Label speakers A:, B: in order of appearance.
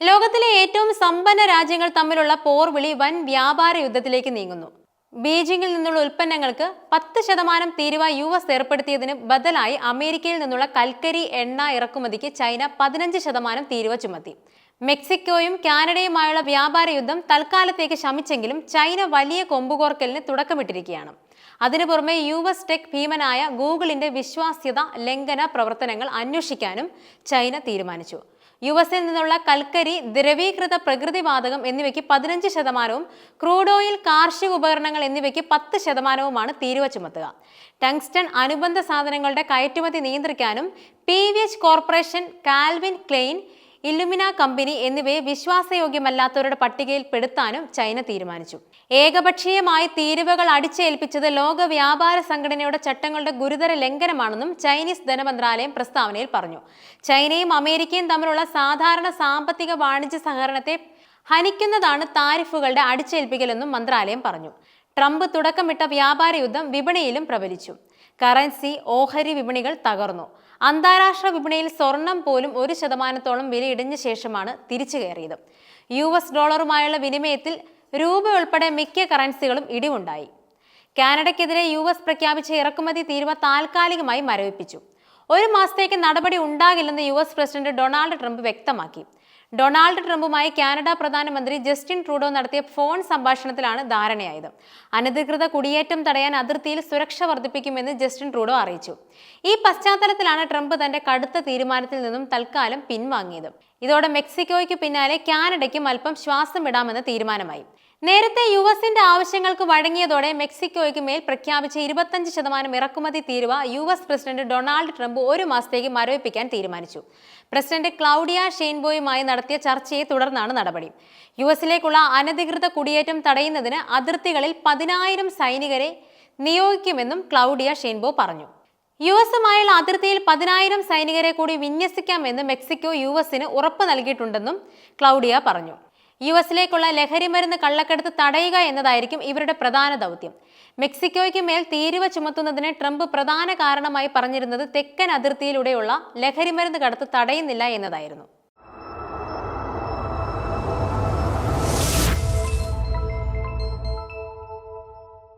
A: ലോകത്തിലെ ഏറ്റവും സമ്പന്ന രാജ്യങ്ങൾ തമ്മിലുള്ള പോർവിളി വൻ വ്യാപാര യുദ്ധത്തിലേക്ക് നീങ്ങുന്നു. ബീജിംഗിൽ നിന്നുള്ള ഉൽപ്പന്നങ്ങൾക്ക് പത്ത് ശതമാനം തീരുവ യു എസ് ഏർപ്പെടുത്തിയതിന് ബദലായി അമേരിക്കയിൽ നിന്നുള്ള കൽക്കരി എണ്ണ ഇറക്കുമതിക്ക് ചൈന പതിനഞ്ച് ശതമാനം തീരുവ ചുമത്തി. മെക്സിക്കോയും കാനഡയുമായുള്ള വ്യാപാര യുദ്ധം തൽക്കാലത്തേക്ക് ശമിച്ചെങ്കിലും ചൈന വലിയ കൊമ്പുകോർക്കലിന് തുടക്കമിട്ടിരിക്കുകയാണ്. അതിനു പുറമെ യു എസ് ടെക് ഭീമനായ ഗൂഗിളിന്റെ വിശ്വാസ്യത ലംഘന പ്രവർത്തനങ്ങൾ അന്വേഷിക്കാനും ചൈന തീരുമാനിച്ചു. യു എസിൽ നിന്നുള്ള കൽക്കരി ദ്രവീകൃത പ്രകൃതിവാതകം എന്നിവയ്ക്ക് പതിനഞ്ച് ശതമാനവും ക്രൂഡ് ഓയിൽ കാർഷിക ഉപകരണങ്ങൾ എന്നിവയ്ക്ക് പത്ത് ശതമാനവുമാണ് തീരുവ ചുമത്തുക. ടങ്സ്റ്റൺ അനുബന്ധ സാധനങ്ങളുടെ കയറ്റുമതി നിയന്ത്രിക്കാനും P V H corporation Calvin Klein Illumina company എന്നിവയെ വിശ്വാസയോഗ്യമല്ലാത്തവരുടെ പട്ടികയിൽ പെടുത്താനും ചൈന തീരുമാനിച്ചു. ഏകപക്ഷീയമായി തീരുവകൾ അടിച്ചേൽപ്പിച്ചത് ലോക വ്യാപാര സംഘടനയുടെ ചട്ടങ്ങളുടെ ഗുരുതര ലംഘനമാണെന്നും ചൈനീസ് ധനമന്ത്രാലയം പ്രസ്താവനയിൽ പറഞ്ഞു. ചൈനയും അമേരിക്കയും തമ്മിലുള്ള സാധാരണ സാമ്പത്തിക വാണിജ്യ സഹകരണത്തെ ഹനിക്കുന്നതാണ് താരിഫുകളുടെ അടിച്ചേൽപ്പിക്കലെന്നും മന്ത്രാലയം പറഞ്ഞു. ട്രംപ് തുടക്കമിട്ട വ്യാപാര യുദ്ധം വിപണിയിലും പ്രബലിച്ചു. കറൻസി ഓഹരി വിപണികൾ തകർന്നു. അന്താരാഷ്ട്ര വിപണിയിൽ സ്വർണം പോലും ഒരു ശതമാനത്തോളം വിലയിടിഞ്ഞ ശേഷമാണ് തിരിച്ചു കയറിയത്. യു എസ് ഡോളറുമായുള്ള വിനിമയത്തിൽ രൂപ ഉൾപ്പെടെ മിക്ക കറൻസികളും ഇടിവുണ്ടായി. കാനഡയ്ക്കെതിരെ യു എസ് പ്രഖ്യാപിച്ച ഇറക്കുമതി തീരുവ താൽക്കാലികമായി മരവിപ്പിച്ചു. ഒരു മാസത്തേക്ക് നടപടി ഉണ്ടാകില്ലെന്ന് U S president Donald Trump വ്യക്തമാക്കി. ഡൊണാൾഡ് ട്രംപുമായി കാനഡ പ്രധാനമന്ത്രി ജസ്റ്റിൻ ട്രൂഡോ നടത്തിയ ഫോൺ സംഭാഷണത്തിലാണ് ധാരണയായത്. അനധികൃത കുടിയേറ്റം തടയാൻ അതിർത്തിയിൽ സുരക്ഷ വർദ്ധിപ്പിക്കുമെന്ന് ജസ്റ്റിൻ ട്രൂഡോ അറിയിച്ചു. ഈ പശ്ചാത്തലത്തിലാണ് ട്രംപ് തന്റെ കടുത്ത തീരുമാനത്തിൽ നിന്നും തൽക്കാലം പിൻവാങ്ങിയത്. ഇതോടെ മെക്സിക്കോയ്ക്ക് പിന്നാലെ കാനഡയ്ക്കും അല്പം ശ്വാസം തീരുമാനമായി. നേരത്തെ യു എസിന്റെ ആവശ്യങ്ങൾക്ക് വഴങ്ങിയതോടെ മെക്സിക്കോയ്ക്ക് മേൽ പ്രഖ്യാപിച്ച ഇരുപത്തഞ്ച് ശതമാനം ഇറക്കുമതി തീരുവ U S president Donald Trump ഒരു മാസത്തേക്ക് മരവിപ്പിക്കാൻ തീരുമാനിച്ചു. പ്രസിഡന്റ് ക്ലൗഡിയ ഷെയ്ൻബോയുമായി നടത്തിയ ചർച്ചയെ തുടർന്നാണ് നടപടി. യു എസിലേക്കുള്ള അനധികൃത കുടിയേറ്റം തടയുന്നതിന് അതിർത്തികളിൽ പതിനായിരം സൈനികരെ നിയോഗിക്കുമെന്നും ക്ലൗഡിയ ഷെയ്ൻബോ പറഞ്ഞു. യു എസുമായുള്ള അതിർത്തിയിൽ പതിനായിരം സൈനികരെ കൂടി വിന്യസിക്കാമെന്ന് മെക്സിക്കോ യു എസിന് ഉറപ്പ് നൽകിയിട്ടുണ്ടെന്നും ക്ലൗഡിയ പറഞ്ഞു. യു എസിലേക്കുള്ള ലഹരിമരുന്ന് കള്ളക്കടത്ത് തടയുക എന്നതായിരിക്കും ഇവരുടെ പ്രധാന ദൗത്യം. മെക്സിക്കോയ്ക്ക് മേൽ തീരുവ ചുമത്തുന്നതിന് ട്രംപ് പ്രധാന കാരണമായി പറഞ്ഞിരുന്നത് തെക്കൻ അതിർത്തിയിലൂടെയുള്ള ലഹരിമരുന്ന് കടത്ത് തടയുന്നില്ല എന്നതായിരുന്നു.